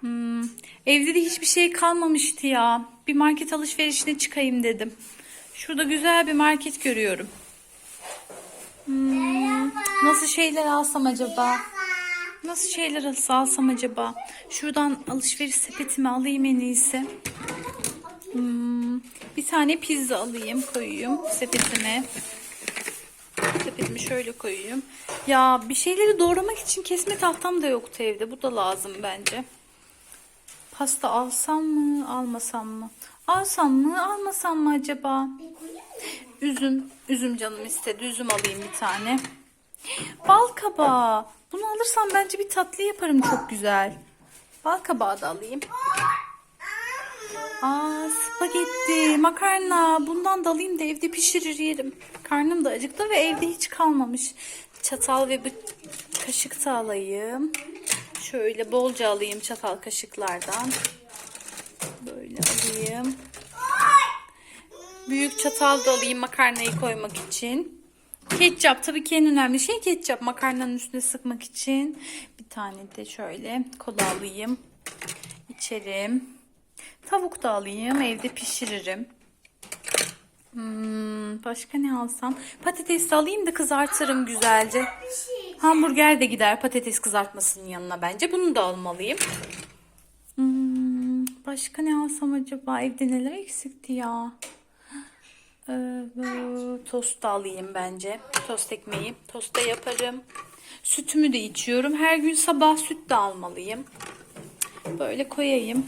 Hmm, evde de hiçbir şey kalmamıştı ya. Bir market alışverişine çıkayım dedim. Şurada güzel bir market görüyorum. Hmm, nasıl şeyler alsam acaba? Nasıl şeyler alsam acaba? Şuradan alışveriş sepetimi alayım en iyisi. Hmm, bir tane pizza alayım koyayım sepetime. Sepetimi şöyle koyayım. Ya bir şeyleri doğramak için kesme tahtam da yoktu evde. Bu da lazım bence. Pasta alsam mı, almasam mı? Alsam mı, almasam mı acaba? Üzüm, üzüm canım istedi. Üzüm alayım bir tane. Bal kabağı. Bunu alırsam bence bir tatlı yaparım çok güzel. Bal kabağı da alayım. Aa, spagetti, makarna. Bundan da alayım da evde pişirir yerim. Karnım da acıktı ve evde hiç kalmamış. Çatal ve bir kaşık da alayım. Şöyle bolca alayım çatal kaşıklardan. Böyle alayım. Büyük çatal da alayım makarnayı koymak için. Ketçap tabii ki en önemli şey ketçap makarnanın üstüne sıkmak için. Bir tane de şöyle kola alayım. İçerim. Tavuk da alayım evde pişiririm. Hmm, başka ne alsam? Patates alayım da kızartırım güzelce. Hamburger de gider patates kızartmasının yanına bence. Bunu da almalıyım. Hmm, başka ne alsam acaba? Evde neler eksikti ya? Ee, tost da alayım bence. Tost ekmeği. Tost da yaparım. Sütümü de içiyorum. Her gün sabah süt de almalıyım. Böyle koyayım.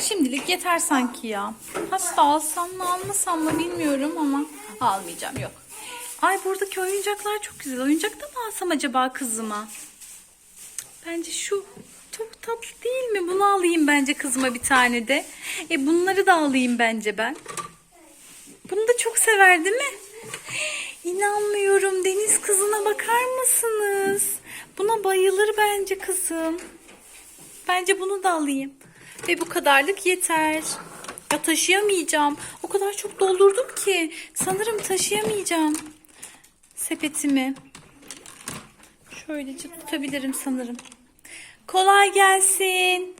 Şimdilik yeter sanki ya. Hasta alsam mı almasam mı bilmiyorum ama almayacağım yok. Ay buradaki oyuncaklar çok güzel. Oyuncak da mı alsam acaba kızıma? Bence şu çok tatlı değil mi? Bunu alayım bence kızıma bir tane de. E bunları da alayım bence ben. Bunu da çok sever değil mi? İnanmıyorum. Deniz kızına bakar mısınız? Buna bayılır bence kızım. Bence bunu da alayım. Ve bu kadarlık yeter. Ya taşıyamayacağım. O kadar çok doldurdum ki. Sanırım taşıyamayacağım. Sepetimi. Şöylece tutabilirim sanırım. Kolay gelsin.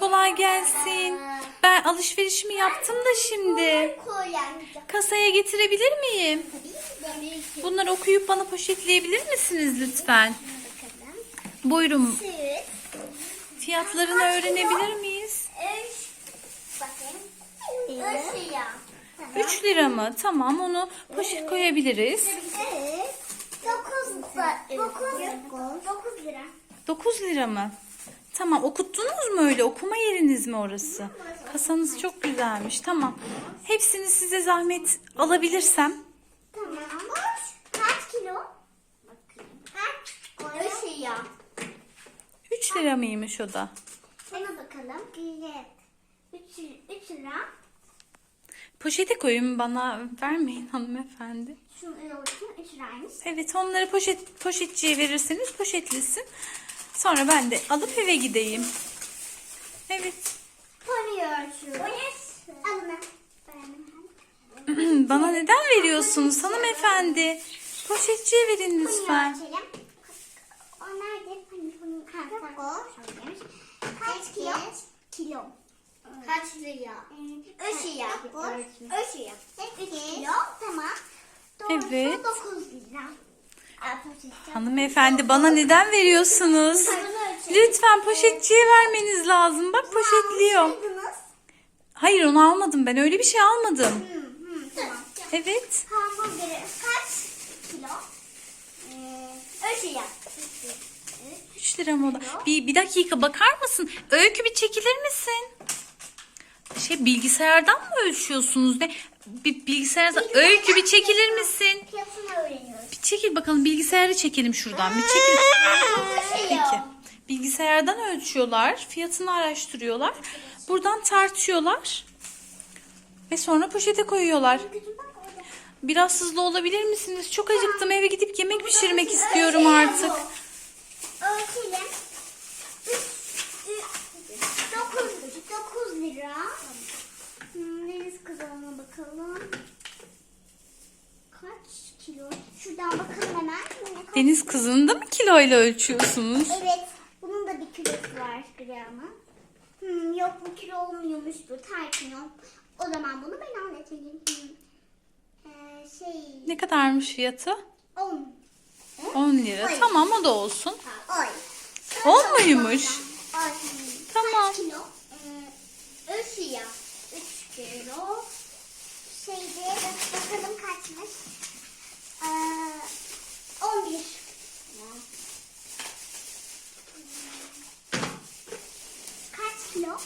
Kolay gelsin. Ben alışverişimi yaptım da şimdi. Kasaya getirebilir miyim? Bunları okuyup bana poşetleyebilir misiniz lütfen? Buyurun. Fiyatlarını öğrenebilir miyiz? 3 lira mı? Tamam onu poşet koyabiliriz. 9 lira. 9 lira mı? Tamam okuttunuz mu öyle? Okuma yeriniz mi orası? Kasanız çok güzelmiş. Tamam. Hepsini size zahmet alabilirsem. Tamam. Kaç kilo? Kaç? Öşü ya. 3 lira mıymış o da? Sana bakalım. Evet. 3 3 lira. Poşete koyun bana vermeyin hanımefendi. Şunu olsun 3 liraymış. Evet onları poşet poşetçiye verirseniz poşetlesin. Sonra ben de alıp eve gideyim. Evet. Bana neden veriyorsunuz hanımefendi? Poşetçiye verin lütfen. Hani bunun Söylemiş. Kaç kilo? Kilo. Kaç lira? Öşü ya. Öşü ya. 3 kilo. Tamam. Doğrusu Evet. 9 lira. Hanımefendi bana neden veriyorsunuz? Lütfen poşetçiye vermeniz lazım. Bak poşetliyor. Hayır onu almadım ben. Öyle bir şey almadım. Evet. Hamburgeri kaç kilo? Ee, öşü ya. 3 lira mı o da? Bir, bir dakika bakar mısın? Öykü bir çekilir misin? Şey bilgisayardan mı ölçüyorsunuz ne? Bir bilgisayardan Öykü bir çekilir misin? Fiyatını öğreniyoruz. Bir çekil bakalım bilgisayarı çekelim şuradan. Bir çekil. Peki. ya. Bilgisayardan ölçüyorlar, fiyatını araştırıyorlar. Buradan tartıyorlar. Ve sonra poşete koyuyorlar. Biraz hızlı olabilir misiniz? Çok acıktım. Eve gidip yemek pişirmek istiyorum artık. Ölçelim. 9, 9 lira. Hmm, Deniz kızarına bakalım. Kaç kilo? Şuradan bakalım hemen. Yine kaç- Deniz kızını da mı kiloyla ölçüyorsunuz? Evet. Bunun da bir kilosu var gramı? Hmm, yok bu kilo olmuyormuş bu tarçın yok. O zaman bunu ben anlatayım. Hmm. Ee, şey Ne kadarmış fiyatı? 10. 10 lira. Oy. Tamam o da olsun. Oy. On muymuş? Oy. Tamam. Kaç kilo? Ee, 3 ya. 3 kilo. Şeyde bakalım kaçmış. Ee, 11. Kaç kilo?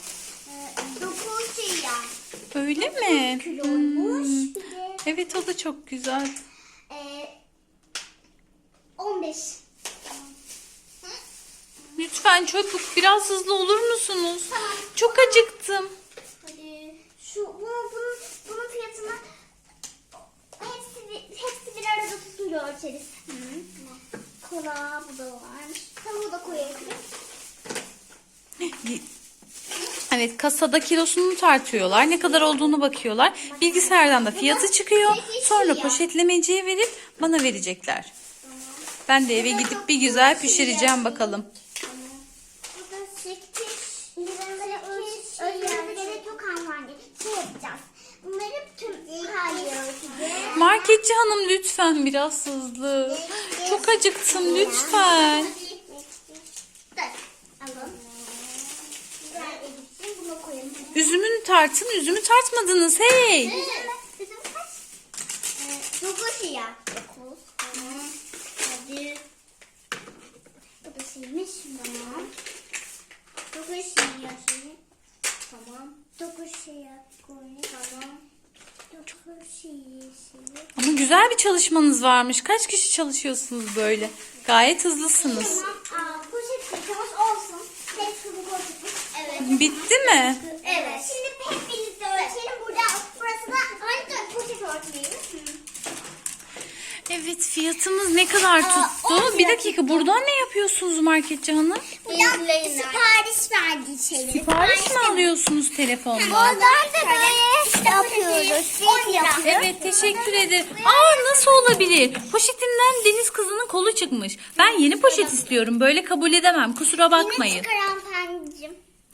Ee, 9 ya. Öyle mi? Kiloymuş. Hmm. Bir de Evet o da çok güzel. ee, 15. Lütfen çabuk biraz hızlı olur musunuz? Çok acıktım. Hadi şu bu bunun bunun fiyatını hepsi bir- hepsi bir tutuyor ölçeriz. Hı. Kola bu da varmış. Tavuğu da koyabiliriz. Evet kasada kilosunu tartıyorlar. Ne kadar olduğunu bakıyorlar. Bilgisayardan da fiyatı çıkıyor. Sonra poşetlemeciye verip bana verecekler. Ben de eve gidip bir güzel pişireceğim bakalım. Burada 8 liralara ölçmemize gerek yok hanımefendi. Şey yapacağız. Bunları tüm hayır Marketçi hanım lütfen biraz hızlı. Çok acıktım lütfen. Üzümünü tartın. Üzümü tartmadınız hey. Dokuz ya. Dokuz. Hadi. Şeymiş. Tamam. Dokuz şey ya. Tamam. Dokuz şey ya. Tamam. Şey şey. Ama güzel bir çalışmanız varmış. Kaç kişi çalışıyorsunuz böyle? Gayet hızlısınız. Bitti mi? Evet. Şimdi hep birlikte ölçelim. Burada burası da aynı poşet örtmeyiz. Evet fiyatımız ne kadar tuttu? Bir dakika buradan ne yapıyorsunuz marketçi hanım? Buradan sipariş verdiği şeyleri. Sipariş mi alıyorsunuz telefonla? Oradan da böyle yapıyoruz. Biz yapıyoruz. Evet teşekkür ederim. Aa nasıl olabilir? Poşetimden deniz kızının kolu çıkmış. Ben yeni poşet istiyorum. Böyle kabul edemem. Kusura bakmayın.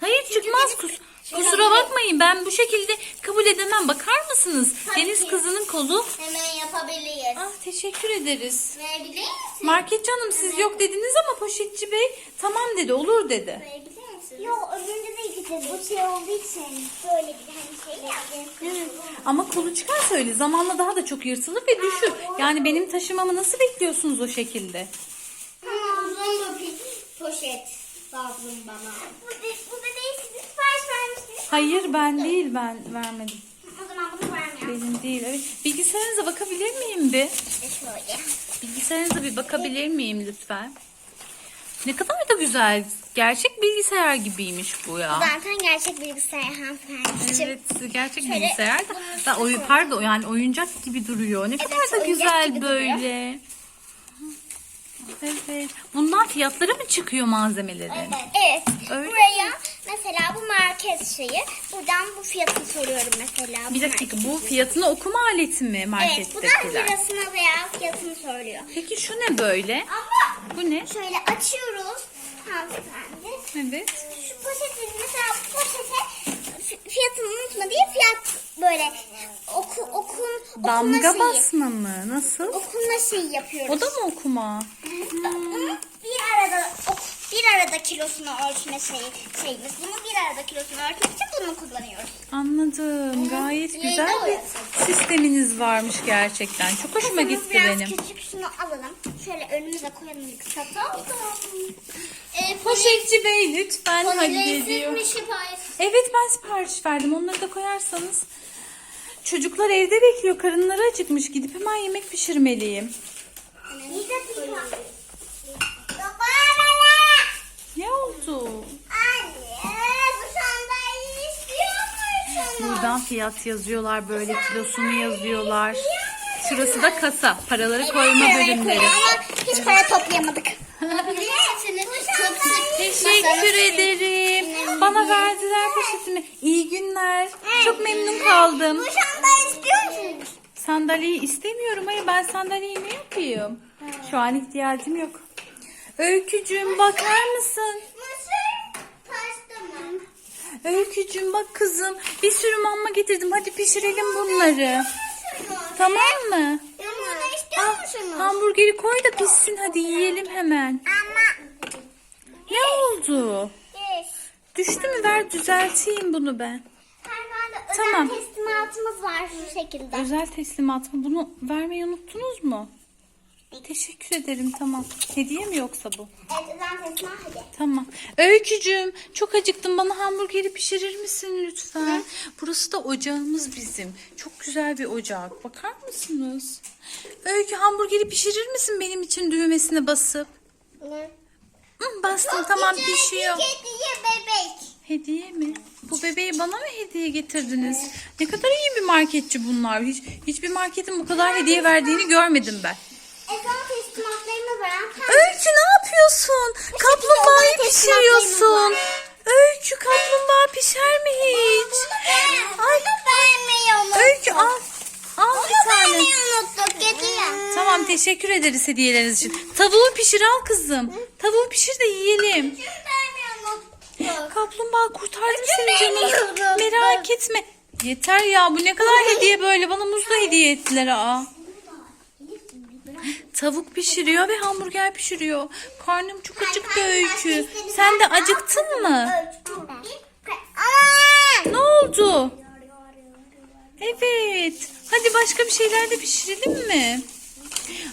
Hayır çıkmaz. Kus- kusura bakmayın. Ben bu şekilde kabul edemem. Bakar mısınız? Deniz kızının kolu. Hemen yapabiliriz. Ah teşekkür ederiz. Verebilir misin? Marketçi hanım siz yok dediniz ama poşetçi bey tamam dedi olur dedi. Verebilir misin? Yok öbüründe de gideceğiz. Bu şey olduğu için. Böyle bir hani şey ya. Ama kolu çıkarsa öyle zamanla daha da çok yırtılır ve düşür. Yani benim taşımamı nasıl bekliyorsunuz o şekilde? Tamam uzun bir poşet lazım bana. Bu, de, bu da değil siz sipariş vermiştiniz. Hayır ben değil ben vermedim. O zaman bunu vermiyorum. Benim değil. Evet. Bilgisayarınıza bakabilir miyim bir? İşte şöyle. Bilgisayarınıza bir bakabilir miyim lütfen? Ne kadar da güzel. Gerçek bilgisayar gibiymiş bu ya. Zaten gerçek bilgisayar hanımefendiciğim. Evet gerçek Şöyle bilgisayar da. Ben oyu pardon yani oyuncak gibi duruyor. Ne kadar da güzel gibi duruyor. Evet. Bundan fiyatları mı çıkıyor malzemelerin? Evet. Öyle Buraya mesela bu market şeyi. Buradan bu fiyatını soruyorum mesela. Bir dakika bu fiyatını okuma aleti mi Evet. Buradan markettekiler? lirasına veya fiyatını söylüyor. Peki şu ne böyle? Ama Bu ne? şöyle açıyoruz hanımefendi. Evet. Şu poşeti mesela bu poşete fi- fiyatını unutma diye fiyat böyle oku, okun, Damga okuma şeyi. basma mı? Nasıl? Okunma şeyi yapıyoruz. O da mı okuma? Bunu bir arada ok, bir arada kilosunu ölçme şeyi, şeyimiz. Bunu bir arada kilosunu ölçmek için bunu kullanıyoruz. Anladım. Gayet Yayında güzel bir oyası. sisteminiz varmış gerçekten. Çok hoşuma Kasamız gitti biraz benim. küçük şunu alalım. Şöyle önümüze koyalım kasa. Ee, Poşetçi bey lütfen hallediyor. sipariş? Evet ben sipariş verdim. Onları da koyarsanız. Çocuklar evde bekliyor. Karınları acıkmış. Gidip hemen yemek pişirmeliyim. Ne oldu? Anne bu sandalyeyi istiyor musun? Buradan fiyat yazıyorlar. Böyle kilosunu yazıyorlar. Şurası da kasa. Paraları koyma bölümleri. Ama hiç para toplayamadık. Teşekkür ederim. Bana verdiler poşetimi. İyi günler. Çok memnun kaldım. Bu sandalye istiyor musunuz? Sandalyeyi istemiyorum. Hayır ben sandalyeyi ne yapayım? Şu an ihtiyacım yok. Öykücüğüm bakar mısın? Mısır Öykücüm bak kızım bir sürü mamma getirdim. Hadi pişirelim bunları. Tamam mı? Ah, istiyor musunuz? hamburgeri koy da pişsin hadi yiyelim hemen. Ama. Ne oldu? Yes. Düştü mü ver düzelteyim bunu ben. Özel Tamam. teslimatımız var şu şekilde. Özel teslimat mı? Bunu vermeyi unuttunuz mu? Teşekkür ederim tamam. Hediye mi yoksa bu? Evet özel teslimat hadi. Tamam. Öykücüm çok acıktım. Bana hamburgeri pişirir misin lütfen? Burası da ocağımız bizim. Çok güzel bir ocak. Bakar mısınız? Öykü hamburgeri pişirir misin benim için düğmesine basıp? Ne? Hı, bastım tamam pişiyor. Kediye bebek. Hediye mi? Bu bebeği bana mı hediye getirdiniz? Ne kadar iyi bir marketçi bunlar. Hiç hiçbir marketin bu kadar hediye verdiğini görmedim ben. Var. Öykü ne yapıyorsun? Kaplumbağayı pişiriyorsun. Öykü kaplumbağa pişer mi hiç? Ay. Öykü al. Al bir tane. Unuttuk. Tamam teşekkür ederiz hediyeleriniz için. Tavuğu pişir al kızım. Tavuğu pişir de yiyelim. Unuttuk. Kaplumbağa kurtardım seni canım. Merak etme. Yeter ya bu ne kadar hediye böyle. Bana muz da hediye ettiler aa. Tavuk pişiriyor ve hamburger pişiriyor. Karnım çok acıktı Öykü. Sen de acıktın mı? Ne oldu? Evet. Hadi başka bir şeyler de pişirelim mi?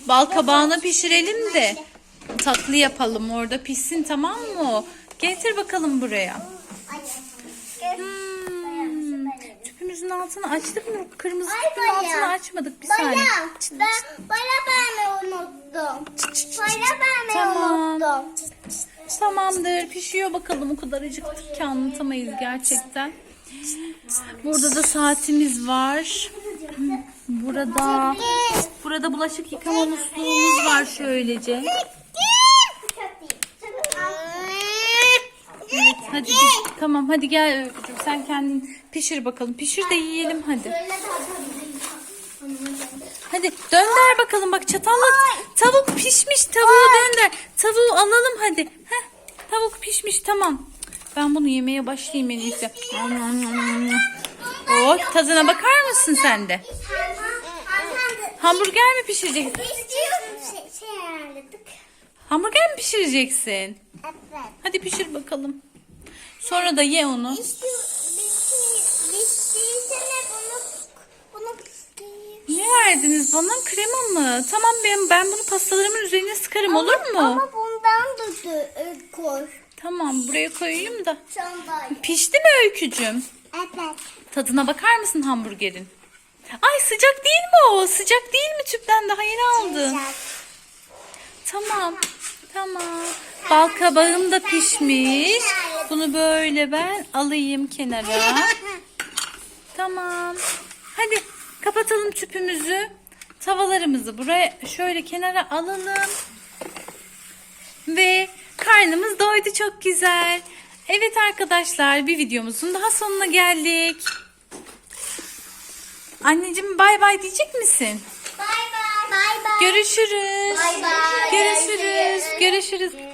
Bal kabağını pişirelim de tatlı yapalım orada pişsin tamam mı? Getir bakalım buraya. Hmm. Tüpümüzün altını açtık mı? Kırmızı Ay tüpün baya. altını açmadık. Bir saniye. Baya, ben para vermeyi unuttum. Para vermeyi Tamam. unuttum. Tamamdır. Pişiyor bakalım. O kadar acıktık ki anlatamayız gerçekten. Burada da saatimiz var. Burada burada bulaşık yıkama musluğumuz var şöylece. Hadi git. Tamam hadi gel Öykücüğüm. Sen kendin pişir bakalım. Pişir de yiyelim hadi. Hadi dönder bakalım bak çatalla tavuk pişmiş tavuğu dönder. Tavuğu alalım hadi. Heh, tavuk pişmiş tamam. Ben bunu yemeye başlayayım en iyisi. Oh tadına bakar mısın sen de? Hamburger mi pişireceksin? Şey, şey. Hamburger mi pişireceksin? Evet. Hadi pişir bakalım. Sonra da ye onu. Ne verdiniz bana? Krema mı? Tamam ben ben bunu pastalarımın üzerine sıkarım olur mu? Ama bundan da dö- koy. Tamam buraya koyayım da. Sandalye. Pişti mi öykücüm? Evet. Tadına bakar mısın hamburgerin? Ay sıcak değil mi o? Sıcak değil mi tüpten daha yeni aldın? Tamam. Tamam. Bal kabağım da pişmiş. Bunu böyle ben alayım kenara. Tamam. Hadi kapatalım tüpümüzü. Tavalarımızı buraya şöyle kenara alalım. Ve karnımız doydu çok güzel. Evet arkadaşlar bir videomuzun daha sonuna geldik. Anneciğim bay bay diyecek misin? Bay bay. Bay bay. Görüşürüz. Bay bay. Görüşürüz. Görüşürüz.